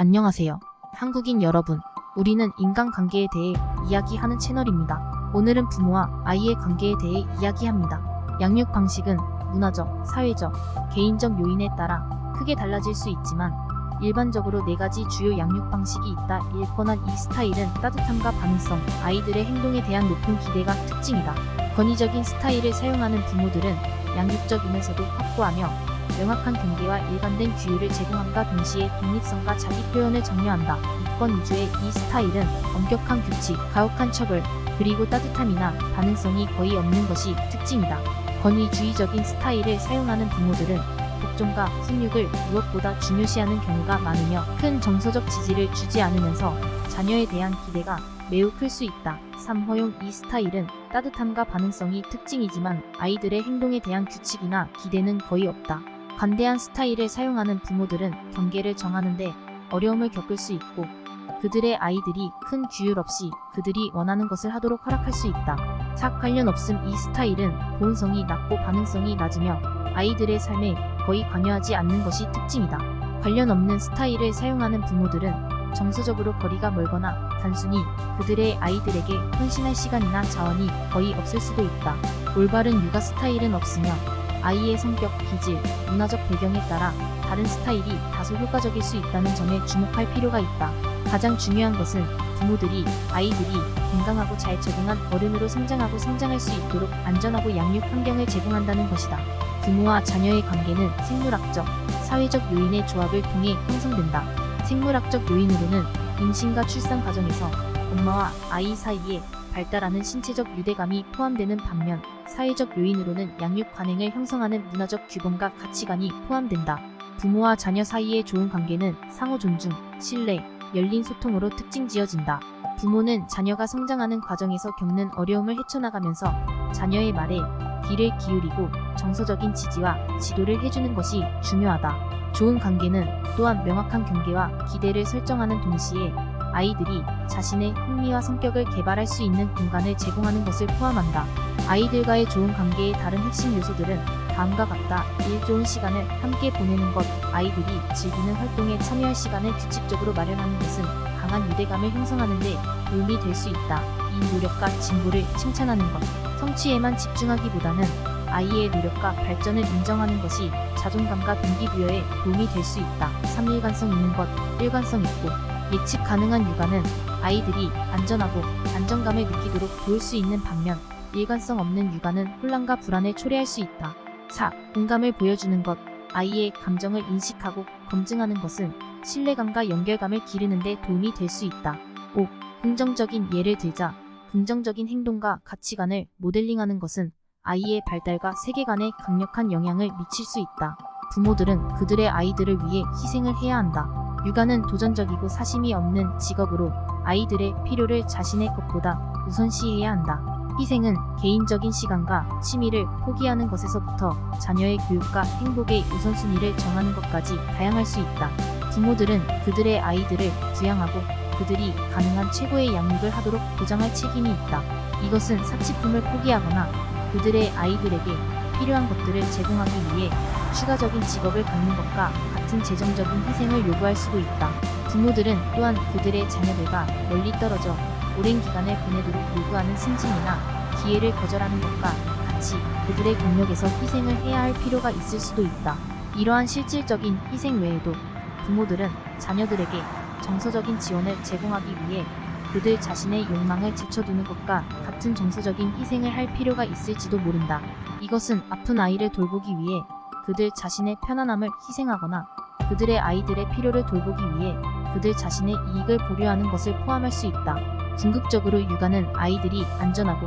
안녕하세요. 한국인 여러분. 우리는 인간관계에 대해 이야기하는 채널입니다. 오늘은 부모와 아이의 관계에 대해 이야기합니다. 양육 방식은 문화적, 사회적, 개인적 요인에 따라 크게 달라질 수 있지만 일반적으로 네 가지 주요 양육 방식이 있다. 일권한 이 스타일은 따뜻함과 반응성, 아이들의 행동에 대한 높은 기대가 특징이다. 권위적인 스타일을 사용하는 부모들은 양육적이면서도 확고하며 명확한 경계와 일관된 규율을 제공함과 동시에 독립성과 자기 표현을 장려한다. 이권 위주의 이 스타일은 엄격한 규칙, 가혹한 처벌, 그리고 따뜻함이나 반응성이 거의 없는 것이 특징이다. 권위주의적인 스타일을 사용하는 부모들은 복종과 훈육을 무엇보다 중요시하는 경우가 많으며 큰 정서적 지지를 주지 않으면서 자녀에 대한 기대가 매우 클 수 있다. 3. 허용 이 스타일은 따뜻함과 반응성이 특징이지만 아이들의 행동에 대한 규칙이나 기대는 거의 없다. 관대한 스타일을 사용하는 부모들은 경계를 정하는데 어려움을 겪을 수 있고 그들의 아이들이 큰 규율 없이 그들이 원하는 것을 하도록 허락할 수 있다. 삭 관련 없음 이 스타일은 보온성이 낮고 반응성이 낮으며 아이들의 삶에 거의 관여하지 않는 것이 특징이다. 관련 없는 스타일을 사용하는 부모들은 정서적으로 거리가 멀거나 단순히 그들의 아이들에게 헌신할 시간이나 자원이 거의 없을 수도 있다. 올바른 육아 스타일은 없으며 아이의 성격, 기질, 문화적 배경에 따라 다른 스타일이 다소 효과적일 수 있다는 점에 주목할 필요가 있다. 가장 중요한 것은 부모들이 아이들이 건강하고 잘 적응한 어른으로 성장하고 성장할 수 있도록 안전하고 양육 환경을 제공한다는 것이다. 부모와 자녀의 관계는 생물학적, 사회적 요인의 조합을 통해 형성된다. 생물학적 요인으로는 임신과 출산 과정에서 엄마와 아이 사이에 발달하는 신체적 유대감이 포함되는 반면 사회적 요인으로는 양육 관행을 형성하는 문화적 규범과 가치관이 포함된다. 부모와 자녀 사이의 좋은 관계는 상호 존중, 신뢰, 열린 소통으로 특징 지어진다. 부모는 자녀가 성장하는 과정에서 겪는 어려움을 헤쳐나가면서 자녀의 말에 귀를 기울이고 정서적인 지지와 지도를 해주는 것이 중요하다. 좋은 관계는 또한 명확한 경계와 기대를 설정하는 동시에 아이들이 자신의 흥미와 성격을 개발할 수 있는 공간을 제공하는 것을 포함한다. 아이들과의 좋은 관계의 다른 핵심 요소들은 다음과 같다. 일 좋은 시간을 함께 보내는 것, 아이들이 즐기는 활동에 참여할 시간을 규칙적으로 마련하는 것은 강한 유대감을 형성하는 데 도움이 될 수 있다. 이 노력과 진보를 칭찬하는 것, 성취에만 집중하기보다는 아이의 노력과 발전을 인정하는 것이 자존감과 동기부여에 도움이 될 수 있다. 3. 일관성 있는 것, 일관성 있고 예측 가능한 육아는 아이들이 안전하고 안정감을 느끼도록 도울 수 있는 반면 일관성 없는 육아는 혼란과 불안을 초래할 수 있다. 4. 공감을 보여주는 것. 아이의 감정을 인식하고 검증하는 것은 신뢰감과 연결감을 기르는 데 도움이 될 수 있다. 5. 긍정적인 예를 들자 긍정적인 행동과 가치관을 모델링하는 것은 아이의 발달과 세계관에 강력한 영향을 미칠 수 있다. 부모들은 그들의 아이들을 위해 희생을 해야 한다. 육아는 도전적이고 사심이 없는 직업으로 아이들의 필요를 자신의 것보다 우선시해야 한다. 희생은 개인적인 시간과 취미를 포기하는 것에서부터 자녀의 교육과 행복의 우선순위를 정하는 것까지 다양할 수 있다. 부모들은 그들의 아이들을 부양하고 그들이 가능한 최고의 양육을 하도록 보장할 책임이 있다. 이것은 사치품을 포기하거나 그들의 아이들에게 필요한 것들을 제공하기 위해 추가적인 직업을 갖는 것과 같은 재정적인 희생을 요구할 수도 있다. 부모들은 또한 그들의 자녀들과 멀리 떨어져 오랜 기간을 보내도록 요구하는 승진이나 기회를 거절하는 것과 같이 그들의 경력에서 희생을 해야 할 필요가 있을 수도 있다. 이러한 실질적인 희생 외에도 부모들은 자녀들에게 정서적인 지원을 제공하기 위해 그들 자신의 욕망을 제쳐두는 것과 같은 정서적인 희생을 할 필요가 있을지도 모른다. 이것은 아픈 아이를 돌보기 위해 그들 자신의 편안함을 희생하거나 그들의 아이들의 필요를 돌보기 위해 그들 자신의 이익을 보려하는 것을 포함할 수 있다. 궁극적으로 육아는 아이들이 안전하고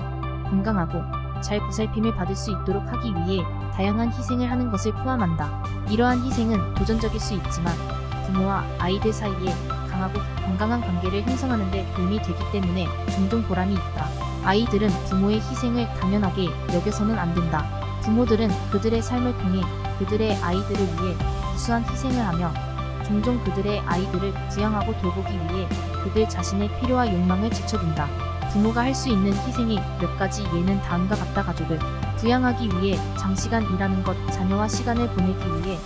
건강하고 잘 보살핌을 받을 수 있도록 하기 위해 다양한 희생을 하는 것을 포함한다. 이러한 희생은 도전적일 수 있지만 부모와 아이들 사이에 강하고 건강한 관계를 형성하는 데 도움이 되기 때문에 종종 보람이 있다. 아이들은 부모의 희생을 당연하게 여겨서는 안 된다. 부모들은 그들의 삶을 통해 그들의 아이들을 위해 무수한 희생을 하며 종종 그들의 아이들을 부양하고 돌보기 위해 그들 자신의 필요와 욕망을 제쳐둔다. 부모가 할 수 있는 희생이 몇 가지 예는 다음과 같다 가족을 부양하기 위해 장시간 일하는 것, 자녀와 시간을 보내기 위해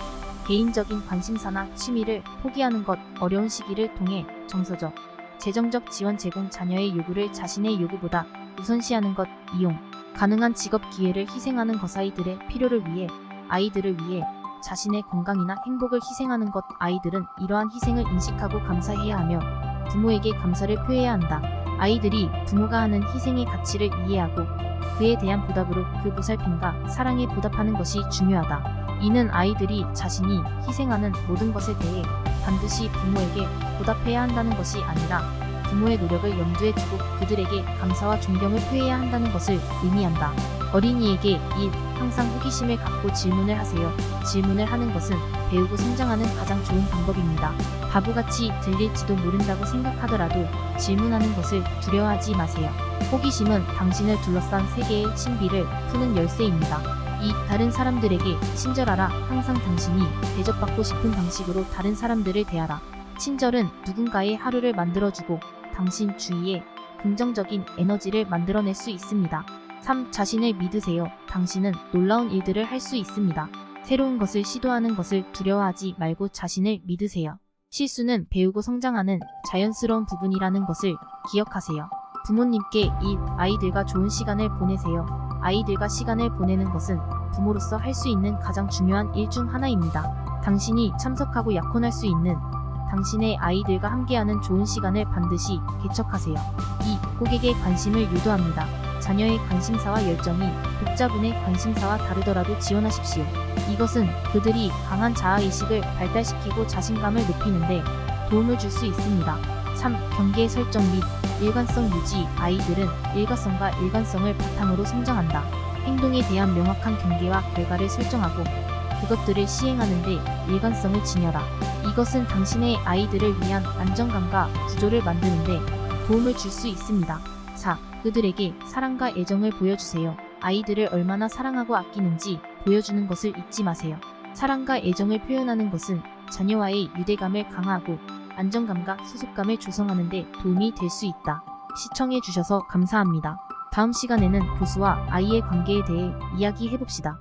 개인적인 관심사나 취미를 포기하는 것, 어려운 시기를 통해 정서적, 재정적 지원 제공 자녀의 요구를 자신의 요구보다 우선시하는 것, 이용, 가능한 직업 기회를 희생하는 것 아이들의 필요를 위해 아이들을 위해 자신의 건강이나 행복을 희생하는 것 아이들은 이러한 희생을 인식하고 감사해야 하며 부모에게 감사를 표해야 한다. 아이들이 부모가 하는 희생의 가치를 이해하고 그에 대한 보답으로 그 보살핌과 사랑에 보답하는 것이 중요하다. 이는 아이들이 자신이 희생하는 모든 것에 대해 반드시 부모에게 보답해야 한다는 것이 아니라 부모의 노력을 염두에 두고 그들에게 감사와 존경을 표해야 한다는 것을 의미한다. 어린이에게 1. 항상 호기심을 갖고 질문을 하세요. 질문을 하는 것은 배우고 성장하는 가장 좋은 방법입니다. 바보같이 들릴지도 모른다고 생각하더라도 질문하는 것을 두려워하지 마세요. 호기심은 당신을 둘러싼 세계의 신비를 푸는 열쇠입니다. 2. 다른 사람들에게 친절하라. 항상 당신이 대접받고 싶은 방식으로 다른 사람들을 대하라. 친절은 누군가의 하루를 만들어주고 당신 주위에 긍정적인 에너지를 만들어낼 수 있습니다. 3. 자신을 믿으세요. 당신은 놀라운 일들을 할 수 있습니다. 새로운 것을 시도하는 것을 두려워하지 말고 자신을 믿으세요. 실수는 배우고 성장하는 자연스러운 부분이라는 것을 기억하세요. 부모님께 이 아이들과 좋은 시간을 보내세요. 아이들과 시간을 보내는 것은 부모로서 할 수 있는 가장 중요한 일 중 하나입니다. 당신이 참석하고 약혼할 수 있는 당신의 아이들과 함께하는 좋은 시간을 반드시 개척하세요. 2. 고객의 관심을 유도합니다. 자녀의 관심사와 열정이 독자분의 관심사와 다르더라도 지원하십시오. 이것은 그들이 강한 자아의식을 발달시키고 자신감을 높이는데 도움을 줄 수 있습니다. 3. 경계 설정 및 일관성 유지 아이들은 일관성과 일관성을 바탕으로 성장한다. 행동에 대한 명확한 경계와 결과를 설정하고 그것들을 시행하는데 일관성을 지녀라. 이것은 당신의 아이들을 위한 안정감과 구조를 만드는데 도움을 줄 수 있습니다. 4. 그들에게 사랑과 애정을 보여주세요. 아이들을 얼마나 사랑하고 아끼는지 보여주는 것을 잊지 마세요. 사랑과 애정을 표현하는 것은 자녀와의 유대감을 강화하고 안정감과 소속감을 조성하는 데 도움이 될 수 있다. 시청해 주셔서 감사합니다. 다음 시간에는 교수와 아이의 관계에 대해 이야기해 봅시다.